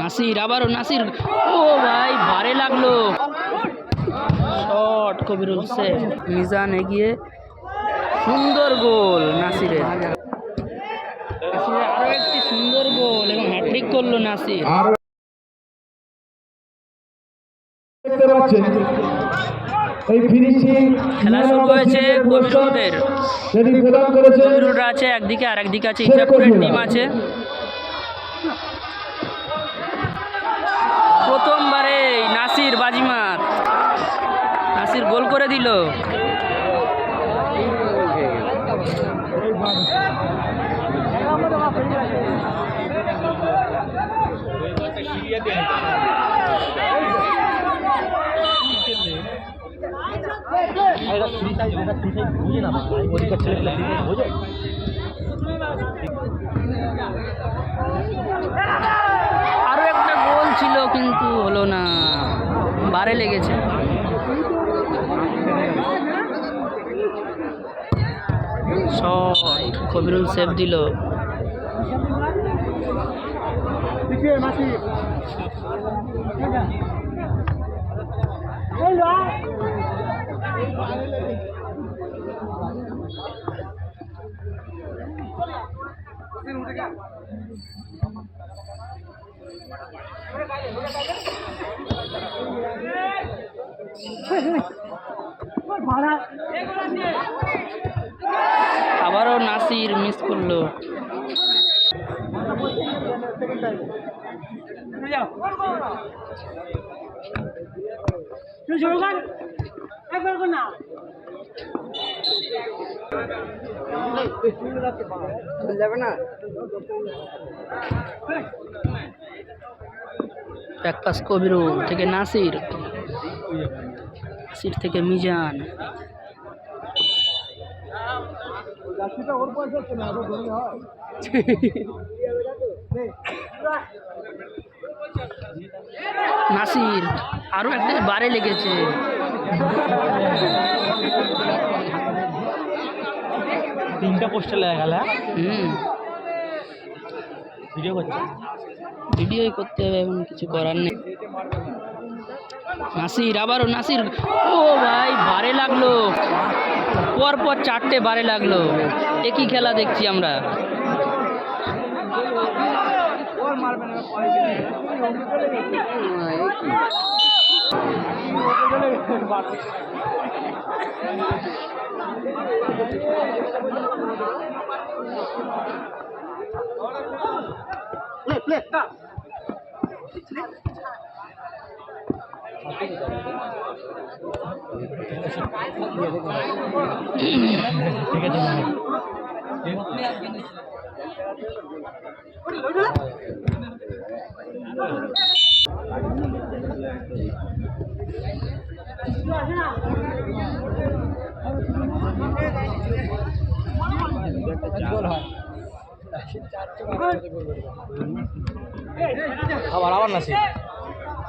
নাসির আবারও নাসির। ও ভাই বারে লাগল। শট কবিরুল সে মিজান এগিয়ে সুন্দর গোল নাসিরের। আরও একটি সুন্দর গোল এবং হ্যাট্রিক করল নাসির। এই ফিনিশিং খেলা শুরু হয়েছে কবিরুলদের। করেছে কবিরুলরা আছে একদিকে আর একদিকে আছে ইচ্ছাপুরের টিম আছে। বাজিমাত। নাসির গোল করে দিল। আরও একটা গোল ছিল কিন্তু হলো না। বারে লেগেছে। শট কবিরুল সেভ দিল। আবারও নাসির মিস করল। এক পাস কবিরুল থেকে নাসির। নাসির থেকে মিজান। নাসির আরও একটা বারে লেগেছে। তিনটা পোস্টার লেগে গেল হুম। ভিডিও করছে? ভিডিওই করতে হবে এখন কিছু করার নেই। নাসির, আবারও নাসির। ও ভাই, বারে লাগল। পর পর চারটে বারে লাগল। একই খেলা দেখছি আমরা? ঠিক আছে আবার আবার এক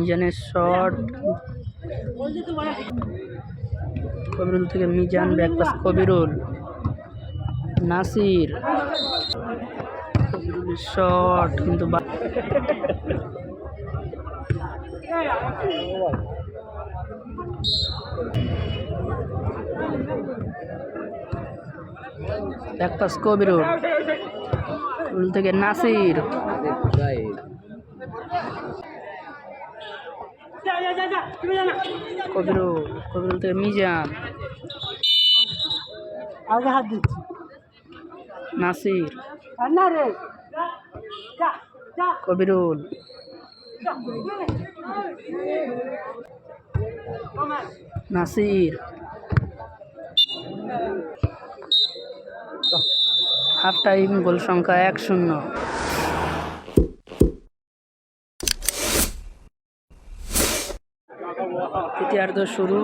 মিজানের শট। কবিরুল থেকে মিজান ব্যাকপাস কবিরুল। নাসির। কবিরুলের শট, কিন্তু বা- ব্যাক কবিরুল। কবিরুল থেকে নাসির। কবিরুল কবিরুল থেকে মিজান। আগে হাত দিচ্ছি। Nasir. Kabirul. Nasir. Half time goal সংখ্যা এক শূন্য। দ্বিতীয়ার্ধ শুরু।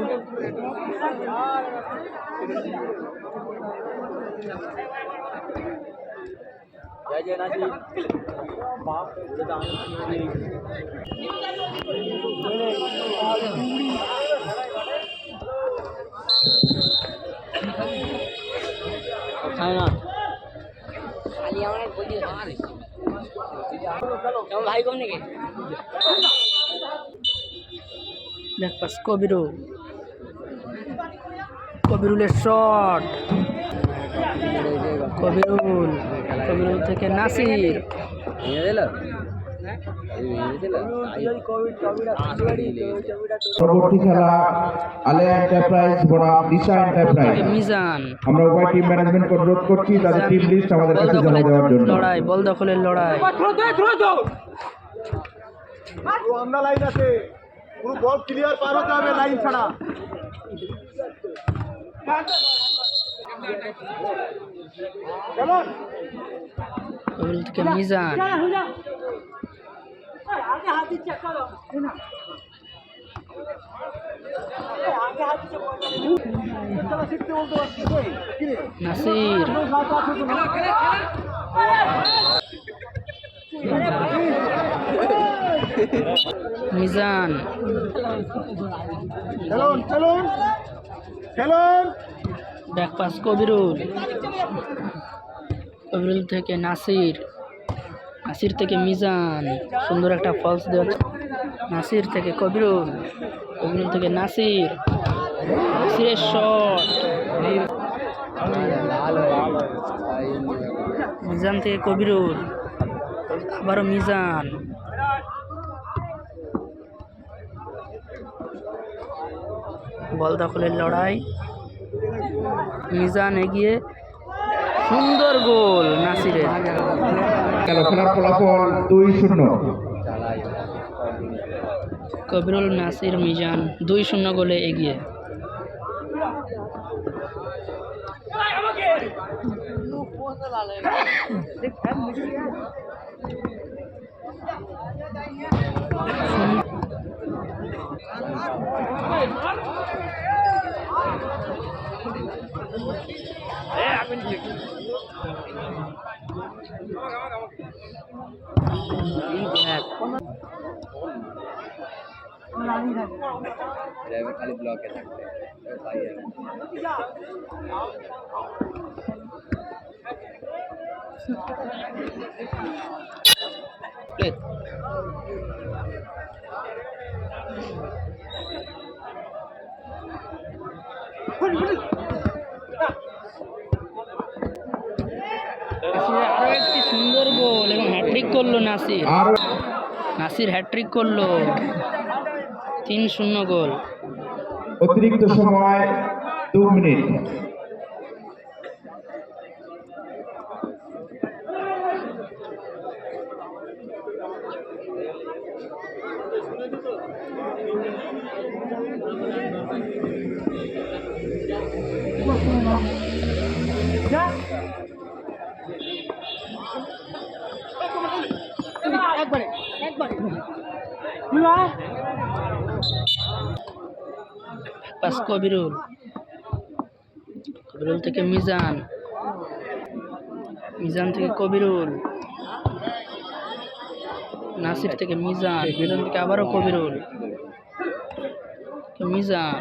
ভাই কম নাকি? দেখ পাস কবিরুল কবিরুলের শট কবিরুল কবিরুল থেকে নাসির পরবর্তী খেলা আলিয়া এন্টারপ্রাইজ বনাম দিশা এন্টারপ্রাইজ মিজান। আমরা উভয় টিম ম্যানেজমেন্ট অনুরোধ করছি তাদের টিম লিস্ট আমাদের বল কাছে জমা দখলের দেওয়ার জন্য। লড়াই বল দখলের লড়াই। আমরা লাইন আছে। পুরো বল ক্লিয়ার পার হতে হবে লাইন ছাড়া কবিরুল থেকে মিজান আগে হাত দিচ্ছে চলো আগে হাত দিচ্ছে চলো শিখতে বলতে পারছি কি রে নাসির মিজান। চলুন চলুন চলুন ব্যাক পাস কবিরুল। কবিরুল থেকে নাসির। নাসির থেকে মিজান। সুন্দর একটা ফলস দেওয়া নাসির থেকে কবিরুল। কবিরুল থেকে নাসির। নাসিরের শট মিজান থেকে কবিরুল। আবারও মিজান। বল দখলের লড়াই। মিজান এগিয়ে সুন্দর গোল নাসিরের। খেলার ফলাফল দুই শূন্য। কবিরুল নাসির মিজান দুই শূন্য গোলে এগিয়ে। খালি ব্লকে থাকবে নাসিরের আরও একটি সুন্দর গোল এবং হ্যাট্রিক করল। নাসির নাসির হ্যাট্রিক করল। তিন শূন্য গোল। অতিরিক্ত সময় দু মিনিট। পাস কবিরুল। কবিরুল থেকে মিজান। মিজান থেকে কবিরুল। নাসির থেকে মিজান। মিজান থেকে আবারও কবিরুল। মিজান।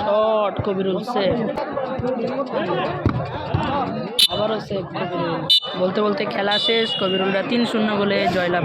শট কবিরুল সেভ আবারও সেভ কবিরুল। বলতে বলতে খেলা শেষ, কবিরুলরা তিন শূন্য বলে জয়লাভ